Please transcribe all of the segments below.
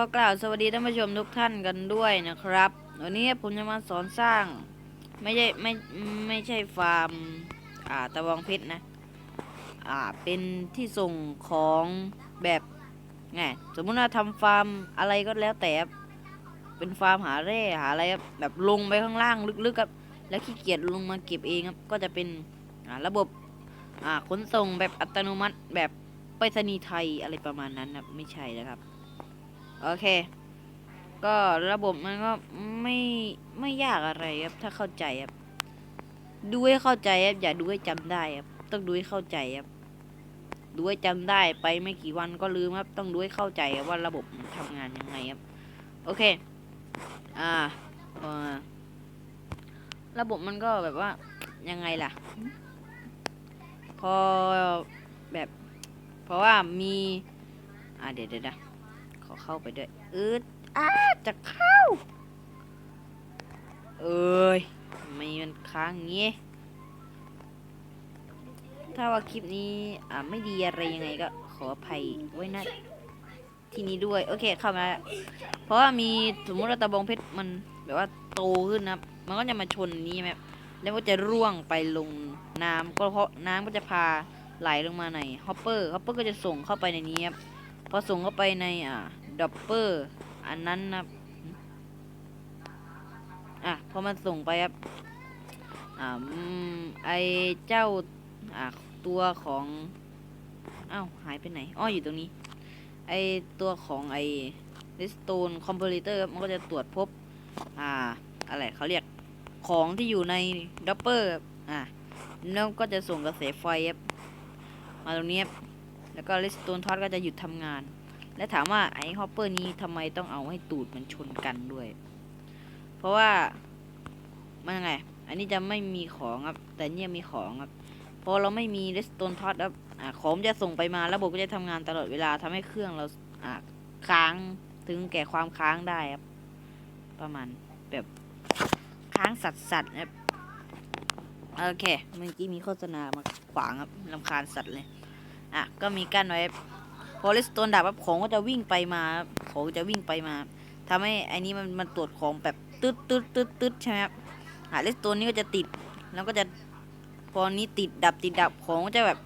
ขอกล่าวสวัสดีท่านผู้ชมทุกท่านกันด้วยนะครับ วันนี้ผมจะมาสอนสร้าง ไม่ใช่ไม่ไม่ใช่ฟาร์ม อ่าตะวองเพชรนะ อ่าเป็นที่ส่งของแบบไงสมมุติว่าทำฟาร์มอะไรก็แล้วแต่เป็นฟาร์มหาแร่หาอะไรครับแบบลงไปข้างล่างลึกๆครับ แล้วขี้เกียจลงมาเก็บเองครับ ก็จะเป็นอ่าระบบอ่าขนส่งแบบอัตโนมัติแบบไปรษณีย์ไทยอะไรประมาณนั้นนะไม่ใช่นะครับ โอเค ก็ระบบมันก็ไม่ไม่ยากอะไรครับ ถ้าเข้าใจครับ ดูให้เข้าใจครับ อย่าดูให้จำได้ครับ ต้องดูให้เข้าใจครับ ดูให้จำได้ไปไม่กี่วันก็ลืมครับ ต้องดูให้เข้าใจครับว่าระบบมันทำงานยังไงครับ โอเค อ่าระบบมันก็แบบว่ายังไงล่ะ พอแบบ เพราะว่ามี อ่าเดี๋ยวเดี๋ยว เข้าไปด้วยอืดอ้าจะเข้า เอ้ยไม่มันค้างงี้ ถ้าว่าคลิปนี้อ่าไม่ดีอะไรยังไงก็ขออภัยไว้นะที่นี้ด้วย โอเคเข้ามา เพราะว่ามีสมมติว่าตะบองเพชรมันแบบว่าโตขึ้นนะมันก็จะมาชนนี้ไหมแล้วก็จะร่วงไปลงน้ำก็เพราะน้ำก็จะพาไหลลงมาในฮอปเปอร์ฮอปเปอร์ก็จะส่งเข้าไปในนี้ครับพอส่งเข้าไปในอ่า ดับเปอร์ อันนั้นนะอะพอมันส่งไปครับอ่าอืมไอเจ้าอ่าตัวของอ้าวหายไปไหนอ้ออยู่ตรงนี้ ไอตัวของไอ redstone comparator มันก็จะตรวจพบ อ่า อะไรเขาเรียกของที่อยู่ในดับเปอร์อะแล้วก็จะส่งกระแสไฟครับมาตรงนี้ครับแล้วก็ redstone torch ก็จะหยุดทำงาน และถามว่าไอ้ฮอปเปอร์นี้ทำไมต้องเอาให้ตูดมันชนกันด้วย เพราะว่ามันยังไง อันนี้จะไม่มีของครับ แต่เนี่ยมีของครับ พอเราไม่มี redstone torch ครับอ่าของจะส่งไปมาระบบก็จะทำงานตลอดเวลาทำให้เครื่องเราอาค้างถึงแก่ความค้างได้ครับ ประมาณแบบค้างสัตว์สัตว์ครับโอเคเมื่อกี้มีโฆษณามาขวางครับลำคาญสัตว์เลย อะ ก็มีกั้นไว้ พอเลสโตนดับปั๊บของก็จะวิ่งไปมาของจะวิ่งไปมาทำให้อ้นี้มันมันตรวจของแบบตึ๊ดตึ๊ดตึ๊ดตึ๊ดใช่ไหมครับอะเลสโตนนี้ก็จะติดแล้วก็จะพอนี้ติดดับติดดับของก็จะแบบ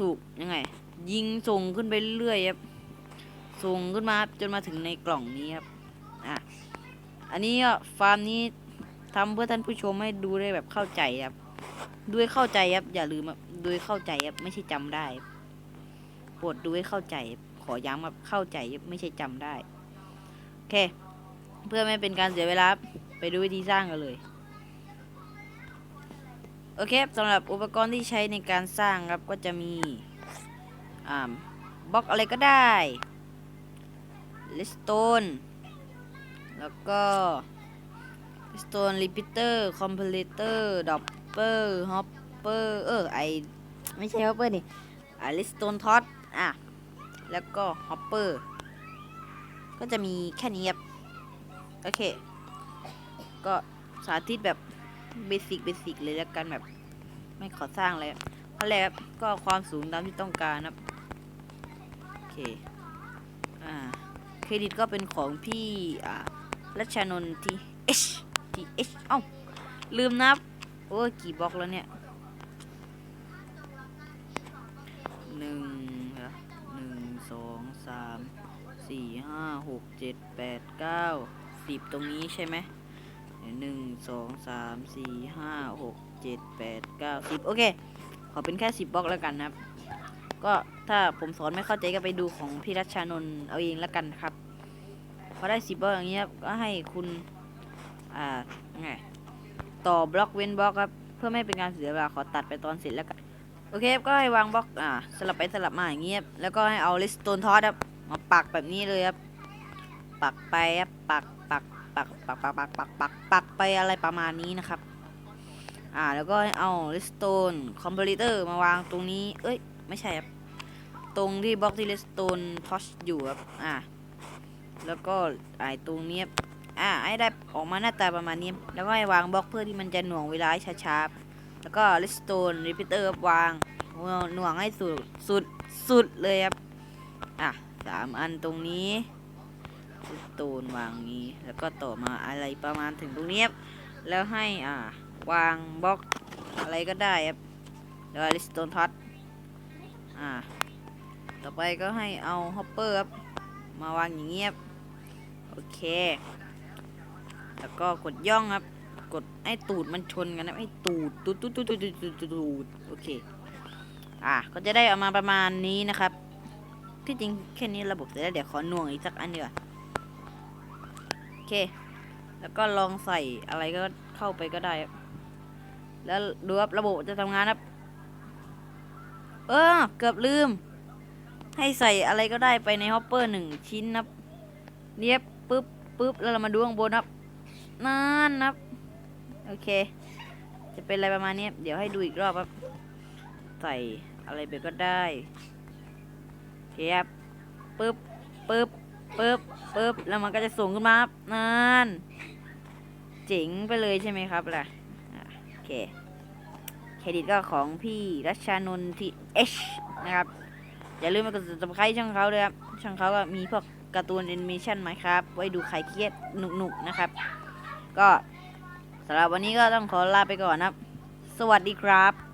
ถูกยังไง ยิงส่งขึ้นไปเรื่อยครับส่งขึ้นมาจนมาถึงในกล่องนี้ครับอะอันนี้ก็ฟาร์มนี้ทำเพื่อท่านผู้ชมให้ดูได้แบบเข้าใจครับด้วยเข้าใจครับอย่าลืมครับด้วยเข้าใจครับไม่ใช่จำได้ ปรดดูให้เข้าใจ ขอย้ำครับเข้าใจไม่ใช่จำได้ โอเค เพื่อไม่เป็นการเสียเวลา ไปดูวิธีสร้างกันเลย โอเคสำหรับอุปกรณ์ที่ใช้ในการสร้างครับก็จะมีอ่าบล็อกอะไรก็ได้ลิสโตนแล้วก็ Stone Repeater Comparator Dopper Hopper เออไอไม่ใช่ Hopper นี่อ่า Redstone Torch อ่ อะ แล้วก็ Hopper ก็จะมีแค่นี้ครับ โอเค ก็สาธิตแบบเบสิกเบสิกเลยแล้วกันแบบ ไม่ขอสร้างเลยขั้นแรกก็ความสูงตามที่ต้องการครับ โอเค อ่า เครดิตก็เป็นของพี่ อ่ารัชนนท์ที่ H T H เอ้า ลืมนับ โอ้กี่บล็อกแล้วเนี่ยหนึ่ง สี่ห้าหกเจ็ดแปดเก้าสิบตรงนี้ใช่ไหมหนึ่งสองสามสี่ห้าหกเจ็ดแปดเก้าสิบโอเค ขอเป็นแค่สิบบล็อกแล้วกันนะครับ ก็ถ้าผมสอนไม่เข้าใจก็ไปดูของพี่รัชานนท์เอาเองแล้วกันครับ พอได้สิบบล็อกอย่างเงี้ยก็ให้คุณอ่าไงต่อบล็อกเว้นบล็อกครับ เพื่อไม่เป็นการเสียเวลาขอตัดไปตอนเสร็จแล้วกัน โอเคก็ให้วางบล็อกอ่าสลับไปสลับมาอย่างเงี้ยแล้วก็ให้เอาลิสโตนทอสครับ มาปักแบบนี้เลยครับ ปักไปครับปักปักปักปักปักปักปักปักปักไปอะไรประมาณนี้นะครับ อ่าแล้วก็ให้เอาลิสโตนคอมเพลเตอร์มาวางตรงนี้ เอ้ยไม่ใช่ครับ ตรงที่บล็อกที่ลิสโตนทอชอยู่ครับ อ่าแล้วก็ไอ้ตรงนี้ยอ่าให้ได้ออกมาหน้าตาประมาณนี้ แล้วก็ให้วางบล็อกเพื่อที่มันจะหน่วงเวลาช้าๆ แล้วก็ redstone repeater ครับวางหน่วงให้สุดสุดสุดเลยครับ อะ สามอันตรงนี้สโตนวางนี้ แล้วก็ต่อมาอะไรประมาณถึงตรงนี้ครับแล้วให้อ่าวางบล็อกอะไรก็ได้ครับเดี๋ยวอลิสโตนพัดอ่าต่อไปก็ให้เอาฮอปเปอร์ครับมาวางอย่างเงี้ยครับโอเค แล้วก็กดย่องครับ กดให้ตูดมันชนกันนะให้ตูดตูดตูดตูดตูดตูดตูดโอเค อะก็จะได้ออกมาประมาณนี้นะครับ ที่จริงแค่นี้ระบบเสร็จแล้วเดี๋ยวขอหน่วงอีกสักอันเดียวาโอเค แล้วก็ลองใส่อะไรก็เข้าไปก็ได้ครับแล้วดูครับระบบจะทำงานครับ เออ เกือบลืม ให้ใส่อะไรก็ได้ไปในฮอปเปอร์หนึ่งชิ้นนะเนียบปึ๊บปึ๊บแล้วเรามาดูข้างบนครับนั่นนะครับโอเค จะเป็นอะไรประมาณนี้เดี๋ยวให้ดูอีกรอบครับ ใส่อะไรไปก็ได้ เคครับปึ๊บปึ๊บปึ๊บปึ๊บแล้วมันก็จะส่งขึ้นมาครับนั่นเจ๋งไปเลยใช่ไหมครับล่ะอะโอเคเครดิตก็ของพี่รัชานนท์ที่เอชนะครับ อย่าลืมไปกด subscribe ช่องเขาด้วยครับ ช่องเขาก็มีพวกการ์ตูนแอนิเมชันไหมครับ ไว้ดูใครเครียดหนุกๆนะครับ ก็สำหรับวันนี้ก็ต้องขอลาไปก่อนนะครับ สวัสดีครับ